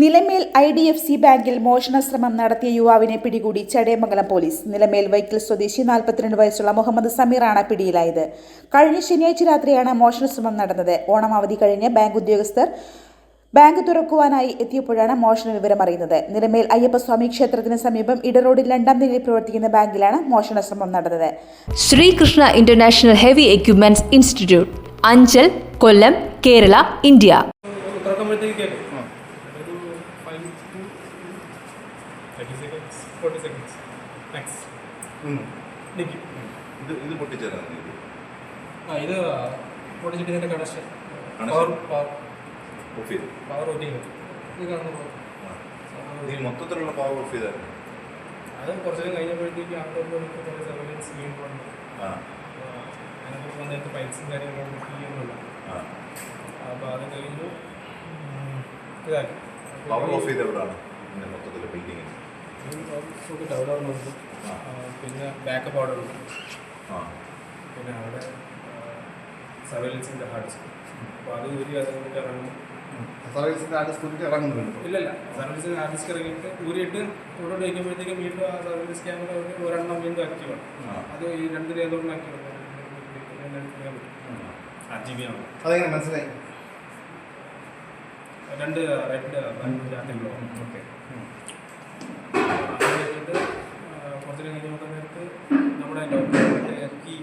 Nilamel I D F C ബാങ്കിൽ മോഷണശ്രമം നടത്തിയ യുവാവിനെ പിടികൂടി ചടയമംഗലം പോലീസ്. നിലമേൽ വൈക്കിൽ സ്വദേശി നാൽപ്പത്തിരണ്ട് വയസ്സുള്ള മുഹമ്മദ് സമീറാണ് പിടിയിലായത്. കഴിഞ്ഞ ശനിയാഴ്ച രാത്രിയാണ് മോഷണശ്രമം നടന്നത്. ഓണം അവധി കഴിഞ്ഞ് ബാങ്ക് ഉദ്യോഗസ്ഥർ ബാങ്ക് തുറക്കുവാനായി എത്തിയപ്പോഴാണ് മോഷണ വിവരം അറിയുന്നത്. നിലമേൽ അയ്യപ്പസ്വാമി ക്ഷേത്രത്തിന് സമീപം ഇടറോഡിൽ രണ്ടാം നിലയിൽ പ്രവർത്തിക്കുന്ന ബാങ്കിലാണ് മോഷണശ്രമം നടന്നത്. Sreekrishna international heavy equipments institute Anchal Kollam Kerala India. 5 to 30 seconds. 40 seconds max നിൽക്കും ഇത് ഇത് പൊട്ടിച്ചേരാം ആ ഇത് പൊട്ടിച്ചിട്ട് കണക്ഷൻ പവർ പവർ ഓഫ് ചെയ്തു. പവർ ഓഫ് ചെയ്തു. ഇതിൽ മൊത്തത്തിലുള്ള പവർ ഓഫ് ചെയ്തായിരുന്നു. അത് കുറച്ച് നേരം കഴിഞ്ഞപ്പോഴത്തേക്ക് ആൾക്കാർക്ക് കുറേ സർവൈലൻസ് ചെയ്യുമ്പോഴുണ്ട് അതിനകത്ത് വന്നിട്ട് പൈപ്സും കാര്യങ്ങളും ചെയ്യുന്നുണ്ട് അപ്പോൾ അത് കഴിഞ്ഞു. ഇതാക്കി. പവർ ഓഫ് ചെയ്ത് ഇതിന്റെ മൊത്തത്തിൽ ബിൽഡിങ്ങിന് അവിടെ ഉണ്ട്. പിന്നെ ബാക്കപ്പ് അവിടെ ഉണ്ട്. ആ. പിന്നെ അവിടെ സർവൈലൻസിന്റെ ഹാർഡ് ഡിസ്ക് അപ്പോൾ അത് ഊരി അത് കൊണ്ട് ഇറങ്ങും. സർവീസിന്റെ ആർട്ടിസ്റ്റ് ഡിസ്കൗണ്ട് ഇറങ്ങുന്നുണ്ട്. ഇല്ലല്ല. സർവീസിന് ഹാർഡ് ഡിസ്ക് ഇറങ്ങിയിട്ട് ഊരിയിട്ട് ഇവിടെ വയ്ക്കുമ്പോഴത്തേക്കും വീണ്ടും ആ സർവീസ് ക്യാമറ ഒരെണ്ണം വീണ്ടും ആക്റ്റീവാണ് അത് ഈ രണ്ട് രേതോളം ആക്റ്റീവാണ് അതെങ്ങനെ മനസ്സിലായി? രണ്ട് റെഡ് രാത്രികളോ ഓക്കെ കുറച്ച് കഴിഞ്ഞ നേരത്ത് നമ്മുടെ കീ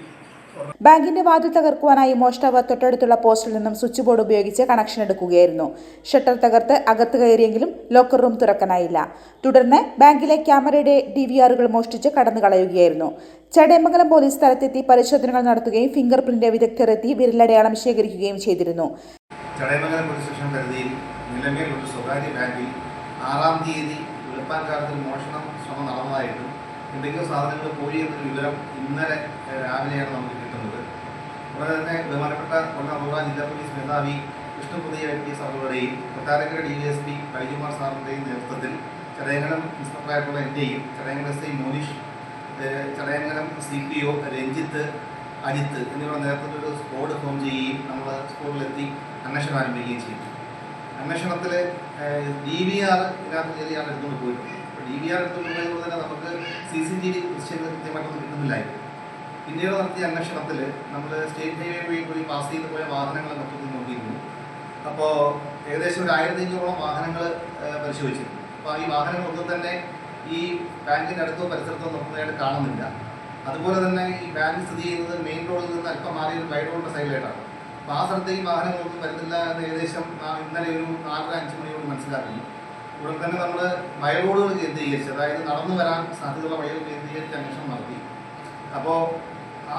ബാങ്കിന്റെ വാതിൽ തകർക്കുവാനായി മോഷ്ടാവ് തൊട്ടടുത്തുള്ള പോസ്റ്റിൽ നിന്നും സ്വിച്ച് ബോർഡ് ഉപയോഗിച്ച് കണക്ഷൻ എടുക്കുകയായിരുന്നു. ഷട്ടർ തകർത്ത് അകത്ത് കയറിയെങ്കിലും ലോക്കർ റൂം തുറക്കാനായില്ല. തുടർന്ന് ബാങ്കിലെ ക്യാമറയുടെ ഡി വി ആറുകൾ മോഷ്ടിച്ച് കടന്നു കളയുകയായിരുന്നു. ചടയമംഗലം പോലീസ് സ്ഥലത്തെത്തി പരിശോധനകൾ നടത്തുകയും ഫിംഗർ പ്രിന്റ് വിദഗ്ധരെത്തി വിരലടയാളം ശേഖരിക്കുകയും ചെയ്തിരുന്നു. ചടയമംഗലം പോലീസ് സ്റ്റേഷൻ പരിധിയിൽ നിലമേൽ ഒരു സ്വകാര്യ ബാങ്കിൽ ആറാം തീയതി വെളുപ്പാൻകാലത്തിൽ മോഷണം ശ്രമം നടന്നതായിട്ടും എന്തെങ്കിലും സാധനങ്ങൾ പോയി എന്നൊരു വിവരം ഇന്നലെ രാവിലെയാണ് നമുക്ക് കിട്ടുന്നത്. അതുപോലെ തന്നെ ബഹുമാനപ്പെട്ട കൊല്ലം റൂറൽ ജില്ലാ പോലീസ് മേധാവി വിഷ്ണുപുതിയ I P സാറുകളുടെയും Kottarakkara D S P Harikumar സാറിന്റെയും നേതൃത്വത്തിൽ ചടയങ്കലം ഇൻസ്പെക്ടറായിട്ടുള്ള എന്റെയും Chadayamangalam S I Monish Chadayamangalam C P O Ranjith Ajith എന്നിവരുടെ നേതൃത്വത്തിൽ ഒരു സ്ക്വാഡ് ഫോം ചെയ്യുകയും നമ്മൾ സ്കൂളിലെത്തി അന്വേഷണം ആരംഭിക്കുകയും ചെയ്തു. അന്വേഷണത്തിൽ ഡി വി ആർ ഇതിനകത്ത് കയറിയാണ് എടുത്തുകൊണ്ട് പോയിട്ടുണ്ട് അപ്പോൾ ഡി വി ആർ എടുത്തുകൊണ്ട് പോയതുകൊണ്ട് തന്നെ നമുക്ക് സി സി ടി വി ദൃശ്യങ്ങൾ കൃത്യമായിട്ടൊന്നും കിട്ടുന്നില്ലായിരുന്നു. പിന്നീട് നടത്തിയ അന്വേഷണത്തിൽ നമ്മൾ സ്റ്റേറ്റ് ഹൈവേ വഴി കൂടി പാസ് ചെയ്ത് പോയ വാഹനങ്ങൾ മൊത്തത്തിൽ നോക്കിയിരുന്നു. അപ്പോൾ ഏകദേശം ഒരു ആയിരത്തി അഞ്ഞൂറോളം വാഹനങ്ങൾ പരിശോധിച്ചിരുന്നു. അപ്പോൾ ഈ വാഹനങ്ങൾ ഒന്നും തന്നെ ഈ ബാങ്കിന്റെ അടുത്തോ പരിസരത്തോ നിർത്തുന്നതായിട്ട് കാണുന്നില്ല. അതുപോലെ തന്നെ ഈ ബാങ്ക് സ്ഥിതി ചെയ്യുന്നത് മെയിൻ റോഡിൽ നിന്ന് അല്പം മാറി ഒരു ബൈ റോഡിന്റെ സൈഡിലായിട്ടാണ് അപ്പോൾ ആ സ്ഥലത്തേക്ക് വാഹനങ്ങളൊന്നും വരുന്നില്ല എന്ന് ഏകദേശം ഇന്നലെ ഒരു നാലര അഞ്ച് മണിയോട് മനസ്സിലാക്കുന്നു ഉടൻ തന്നെ നമ്മൾ ബൈ റോഡുകൾ കേന്ദ്രീകരിച്ച് അതായത് നടന്നു വരാൻ സാധ്യതയുള്ള വഴികൾ കേന്ദ്രീകരിച്ച് അന്വേഷണം നടത്തി. അപ്പോൾ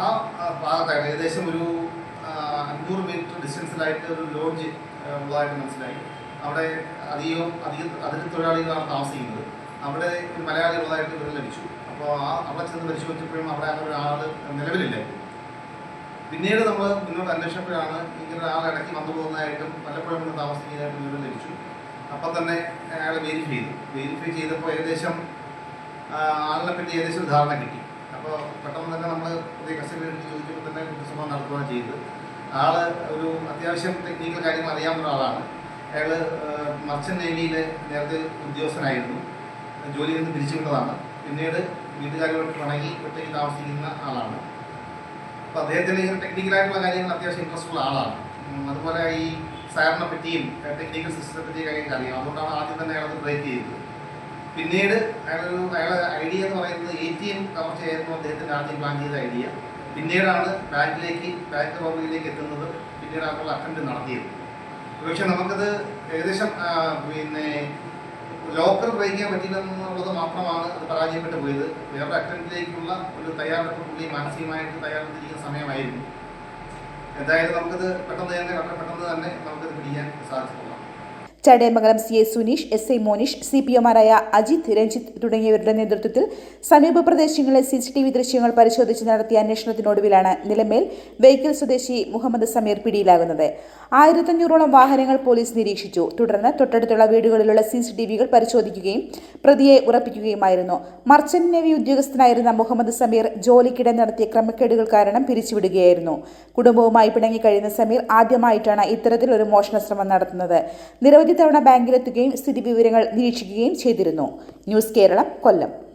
ആ ഭാഗത്തായിട്ട് ഏകദേശം ഒരു അഞ്ഞൂറ് മീറ്റർ ഡിസ്റ്റൻസിലായിട്ട് ഒരു ലോഡ്ജ് ഉള്ളതായിട്ട് മനസ്സിലായി. അവിടെ അധികം അധിക അതിഥി തൊഴിലാളികളാണ് താമസിക്കുന്നത്. അവിടെ ഒരു മലയാളി ഉള്ളതായിട്ട് വിവരം ലഭിച്ചു. അപ്പോൾ ആ അവിടെ ചെന്ന് പരിശോധിച്ചപ്പോഴും അവിടെ അങ്ങനെ ഒരാൾ നിലവിലില്ലായിരുന്നു പിന്നീട് നമ്മൾ മുന്നോട്ട് അന്വേഷിച്ചപ്പോഴാണ് ഇങ്ങനെ ഒരാൾ ഇടയ്ക്ക് വന്നു പോകുന്നതായിട്ടും പലപ്പോഴും ഇവിടെ താമസിക്കുന്നതായിട്ടും വിവരം ലഭിച്ചു. അപ്പം തന്നെ അയാൾ വെരിഫൈ ചെയ്തു. വെരിഫൈ ചെയ്തപ്പോൾ ഏകദേശം ആളിനെ പറ്റി ഏകദേശം ധാരണ കിട്ടി. അപ്പോൾ പെട്ടെന്ന് തന്നെ നമ്മൾ പുതിയ കസ്റ്റഡി എടുത്ത് ചോദിച്ചപ്പോൾ തന്നെ കുറ്റസമ്മതം നടത്തുകയാണ് ചെയ്തത്. ആൾ ഒരു അത്യാവശ്യം ടെക്നിക്കൽ കാര്യങ്ങൾ അറിയാവുന്ന ഒരാളാണ്. അയാൾ മർച്ചന്റ് നേവിയിൽ നേരത്തെ ഉദ്യോഗസ്ഥനായിരുന്നു. ജോലിയിൽ നിന്ന് പിരിച്ചുവിട്ടതാണ്. പിന്നീട് വീട്ടുകാരുമായിട്ട് പിണങ്ങി ഒറ്റയ്ക്ക് താമസിക്കുന്ന ആളാണ്. അപ്പോൾ അദ്ദേഹത്തിന് ഇങ്ങനെ ടെക്നിക്കലായിട്ടുള്ള കാര്യങ്ങൾ അത്യാവശ്യം ഇൻട്രസ്റ്റ് ഉള്ള ആളാണ്. അതുപോലെ ഈ സാറിനെ പറ്റിയും ടെക്നിക്കൽ സിസ്റ്റത്തെ പറ്റിയും കാര്യങ്ങൾ അറിയാം. അതുകൊണ്ടാണ് ആദ്യം തന്നെ അയാളത് ബ്രേക്ക് ചെയ്തത്. പിന്നീട് അയാളൊരു അയാളുടെ ഐഡിയ എന്ന് പറയുന്നത് എ ടി എം കവർ ആയിരുന്നു അദ്ദേഹത്തിന്റെ ആദ്യം പ്ലാൻ ചെയ്ത ഐഡിയ പിന്നീടാണ് ബാങ്കിലേക്ക് ബാങ്ക് റോബറിയിലേക്ക് എത്തുന്നത്. പിന്നീട് ആൾക്കുള്ള അറ്റംപ്റ്റ് നടത്തിയത്. പക്ഷേ നമുക്കത് ഏകദേശം പിന്നെ ലോക്കൽ ബ്രേക്ക് ചെയ്യാൻ പറ്റില്ല എന്നുള്ളത് മാത്രമാണ് പരാജയപ്പെട്ടു പോയത്. വേറെ അറ്റംപ്റ്റിലേക്കുള്ള ഒരു തയ്യാറെടുപ്പ് പുള്ളി മാനസികമായിട്ട് തയ്യാറെടുത്തിരിക്കുന്ന സമയമായിരുന്നു. എന്തായാലും നമുക്കത് പെട്ടെന്ന് തന്നെ വളരെ പെട്ടെന്ന് തന്നെ നമുക്കത് പിടിക്കാൻ സാധിച്ചിട്ടുള്ളതാണ് Chadayamangalam C A Suneesh S I Monish C P ഒമാരായ Ajith Ranjith തുടങ്ങിയവരുടെ നേതൃത്വത്തിൽ സമീപ പ്രദേശങ്ങളിലെ സി സി ടി വി ദൃശ്യങ്ങൾ പരിശോധിച്ച് നടത്തിയ അന്വേഷണത്തിനൊടുവിലാണ് നിലമേൽ വെഹിക്കിൾ സ്വദേശി മുഹമ്മദ് സമീർ പിടിയിലാകുന്നത്. ആയിരത്തഞ്ഞൂറോളം വാഹനങ്ങൾ പോലീസ് നിരീക്ഷിച്ചു. തുടർന്ന് തൊട്ടടുത്തുള്ള വീടുകളിലുള്ള സി സി ടി വികൾ പരിശോധിക്കുകയും പ്രതിയെ ഉറപ്പിക്കുകയുമായിരുന്നു. മർച്ചന്റ് നേവി ഉദ്യോഗസ്ഥനായിരുന്ന മുഹമ്മദ് സമീർ ജോലിക്കിടെ നടത്തിയ ക്രമക്കേടുകൾ കാരണം പിരിച്ചുവിടുകയായിരുന്നു. കുടുംബവുമായി പിണങ്ങിക്കഴിയുന്ന സമീർ ആദ്യമായിട്ടാണ് ഇത്തരത്തിലൊരു മോഷണ ശ്രമം നടത്തുന്നത്. നിരവധി നിരവധി തവണ ബാങ്കിലെത്തുകയും സ്ഥിതി വിവരങ്ങൾ നിരീക്ഷിക്കുകയും ചെയ്തിരുന്നു. News Keralam Kollam.